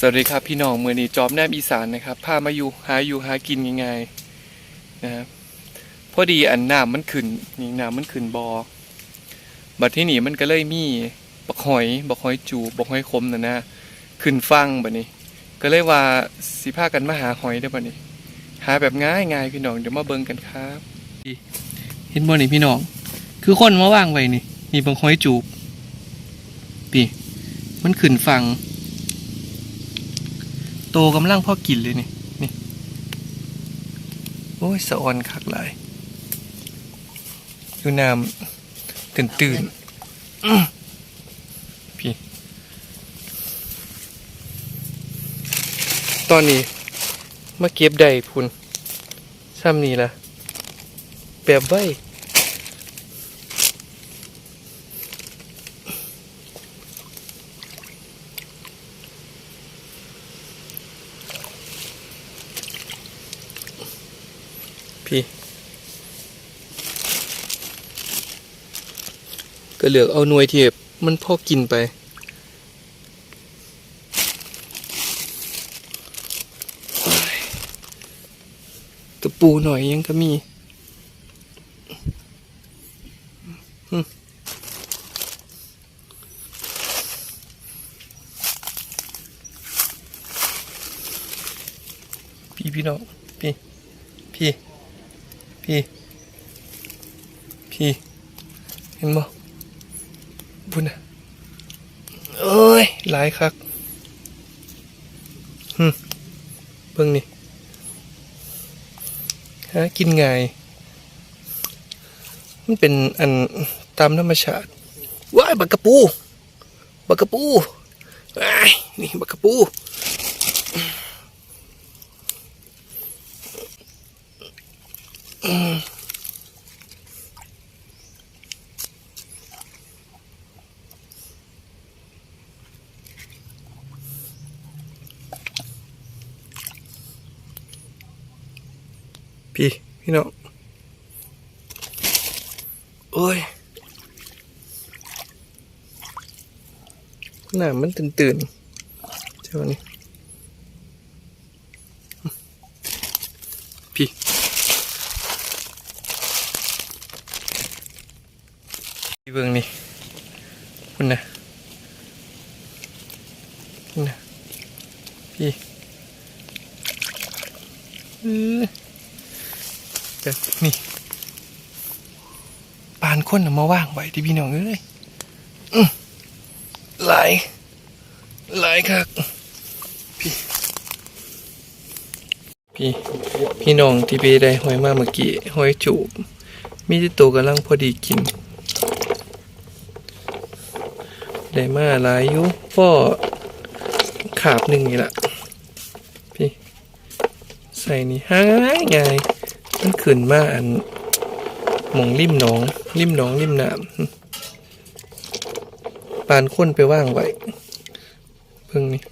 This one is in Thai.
สวัสดีครับพี่น้องเมือนี้จอมแนบอีสานนะครับพามาอยู่หาอยู่หากินง่ายๆนะครับพอดีอันน้ำมันขึ้นนี่น้ำมันขึ้นบอบัดที่นี่มันก็เลยมีบักหอยบักหอยจูบักหอยคมนะนะขึ้นฟังบัดนี้ ก็เลยว่าสิพากันมาหาหอยได้บัดนี้ หาแบบง่ายง่ายพี่น้องเดี๋ยวมาเบิ่งกันครับเห็นบ่นี่พี่น้อง คือคนมาว่างไว้นี่นี่บักหอยจูบนี่มันขึ้นฟัง โตกำลังพอกินเลยนี่นี่โอ้ยสะออนคักหลายดูน้ำตื่นตื่นพี่ ตอนนี้มาเก็บได้พุ่นซ้ำนี่ละแบบไว้ พี่ ก็เหลือเอาหน่วยเทียบมันพอกินไป ตะปูหน่อยยังก็มีอืมพี่พี่น้องพี่พี่ พี่ พี่ เห็นบ่บุญนะเอ้ย หลายคักหึเบิ่งนี่หากินไงมันเป็นอันตามธรรมชาติว้ายบักกะปูบักกะปูว้ายนี่บักกะปู พี่ พี่น้องโอ้ยหน้ามันตื่นตื่นเจ้านี่ เบิ่งนี่คุณนะคุณนะพี่เออแบบนี่ปานคนนะมาว่างไว้ที่พี่น้องเอ้ยหลายหลายครับพี่พี่พี่น้องที่ไปได้หอยมาเมื่อกี้หอยจูบมีที่ตัวกำลังพอดีกิน ได้มาหลายอยู่พ่อขาบหนึ่งนี่แหละพี่ใส่นี่หายง่ายมันขึ้นมาอันหมองริมหนอง ริมหนองริมน้ำปานค้นไปว่างไว้เพิ่งนี่